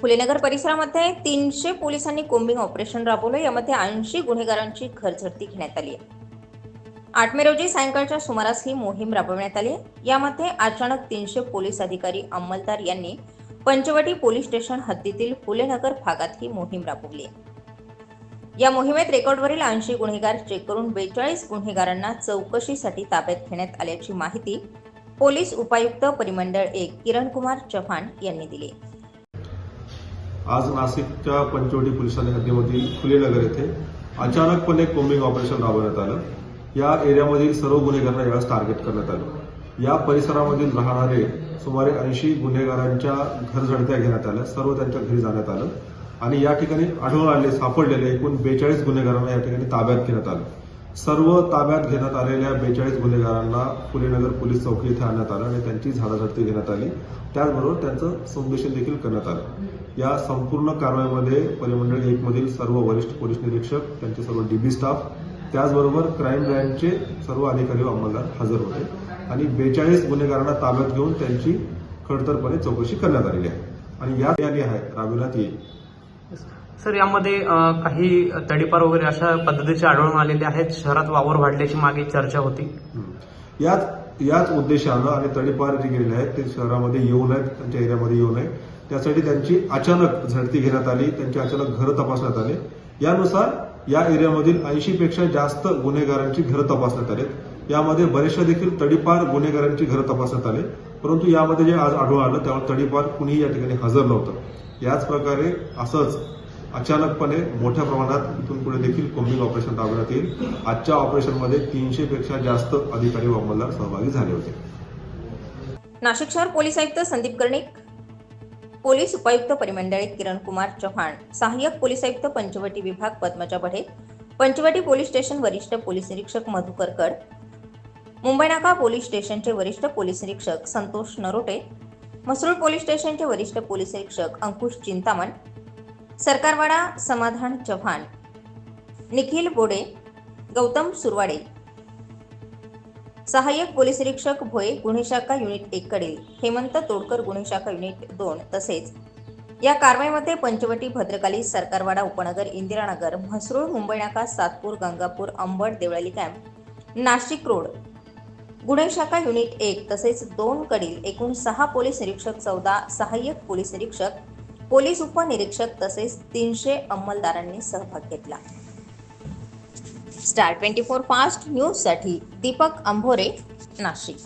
फुलेनगर परिसरामध्ये तीनशे पोलिसांनी कोम्बिंग ऑपरेशन राबवलं. यामध्ये ऐंशी गुन्हेगारांची घरझडती घेण्यात आली आहे. आठ मे रोजी सायंकाळच्या सुमारास ही मोहीम राबवण्यात आली यामध्ये अचानक तीनशे पोलीस अधिकारी अंमलदार यांनी पंचवटी पोलीस स्टेशन हद्दीतील फुलेनगर भागात ही मोहीम राबवली आहे. या मोहिमेत रेकॉर्डवरील ऐंशी गुन्हेगार चेक करून बेचाळीस गुन्हेगारांना चौकशीसाठी ताब्यात घेण्यात आल्याची माहिती पोलीस उपायुक्त परिमंडळ एक किरणकुमार चव्हाण यांनी दिली आज नाशिकच्या पंचवटी पोलिसांनी हद्दीमधील फुलेनगर येथे अचानकपणे कोम्बिंग ऑपरेशन राबवण्यात आलं. या एरियामधील सर्व गुन्हेगारांना यावेळेस टार्गेट करण्यात आलं. या परिसरामधील राहणारे सुमारे ऐंशी गुन्हेगारांच्या घरझडत्या घेण्यात आल्या. सर्व त्यांच्या घरी जाण्यात आलं. आणि या ठिकाणी आढळून आले सापडलेले एकूण बेचाळीस गुन्हेगारांना या ठिकाणी ताब्यात घेण्यात आलं. सर्व ताब्यात घेण्यात आलेल्या बेचाळीस गुन्हेगारांना फुलेनगर पोलीस चौकी इथे आणण्यात आलं आणि त्यांची झाडाझडती घेण्यात आली. त्याचबरोबर त्यांचं संदेशन देखील करण्यात आलं. या संपूर्ण कारवाईमध्ये परिमंडळ एक मधील सर्व वरिष्ठ पोलीस निरीक्षक त्यांचे सर्व डीबी स्टाफ त्याचबरोबर क्राईम ब्रँचचे सर्व अधिकारी व अंमलदार हजर होते आणि बेचाळीस गुन्हेगारांना ताब्यात घेऊन त्यांची खडतरपणे चौकशी करण्यात आलेली आहे. आणि या तयारी आहे. राबविण्यात येईल. सर यामध्ये काही तडीपार वगैरे अशा पद्धतीचे आढळून आलेले आहेत? शहरात वावर वाढल्याची मागे चर्चा होती. याच याच उद्देशानं आणि तडीपार जे गेलेले आहेत ते शहरामध्ये येऊ नयेत त्यांच्या एरियामध्ये येऊ नये त्यासाठी त्यांची अचानक झडती घेण्यात आली त्यांची अचानक घरं तपासण्यात आले. यानुसार या एरियामधील ऐंशी पेक्षा जास्त गुन्हेगारांची घरं तपासण्यात आले यामध्ये बरेचशा देखील तडीपार गुन्हेगारांची घरं तपासण्यात आले. परंतु यामध्ये जे आज आढळून आलं त्यामुळे तडीपार कुणीही या ठिकाणी हजर नव्हतं. याच प्रकारे असंच अचानकपणे मोठ्या प्रमाणात इथून पुढे देखील कोम्बिंग ऑपरेशन राबवण्यात येईल. आजच्या ऑपरेशनमध्ये तीनशे पेक्षा जास्त अधिकारी व अंमलदार सहभागी झाले होते. नाशिक शहर पोलीस आयुक्त संदीप कर्णिक पोलीस उपायुक्त परिमंडळ किरण कुमार चव्हाण सहाय्यक पोलीस आयुक्त पंचवटी विभाग पद्मजा बढे पंचवटी पोलीस स्टेशन वरिष्ठ पोलीस निरीक्षक मधुकर कड मुंबई नाका पोलीस स्टेशनचे वरिष्ठ पोलीस निरीक्षक संतोष नरोटे म्हसरूळ पोलीस स्टेशनचे वरिष्ठ पोलीस निरीक्षक अंकुश चिंतामण सरकारवाडा समाधान चव्हाण निखिल बोडे गौतम सुरवाडे. सहाय्यक पोलीस निरीक्षक भोये गुन्हे शाखा युनिट एक कडील हेमंत तोडकर गुन्हे शाखा युनिट दोन तसेच या कारवाईमध्ये पंचवटी भद्रकाली सरकारवाडा उपनगर इंदिरानगर म्हसरूळ मुंबई नाका सातपूर गंगापूर अंबड देवळाली कॅम्प नाशिक रोड. गुन्हे शाखा युनिट एक तसेच दोन कडील एकूण सहा पोलीस निरीक्षक चौदा सहाय्यक पोलीस निरीक्षक पोलीस उपनिरीक्षक तसेच तीनशे अंमलदारांनी सहभाग घेतला. स्टार ट्वेंटी फोर फास्ट न्यूजसाठी दीपक अंभोरे नाशिक.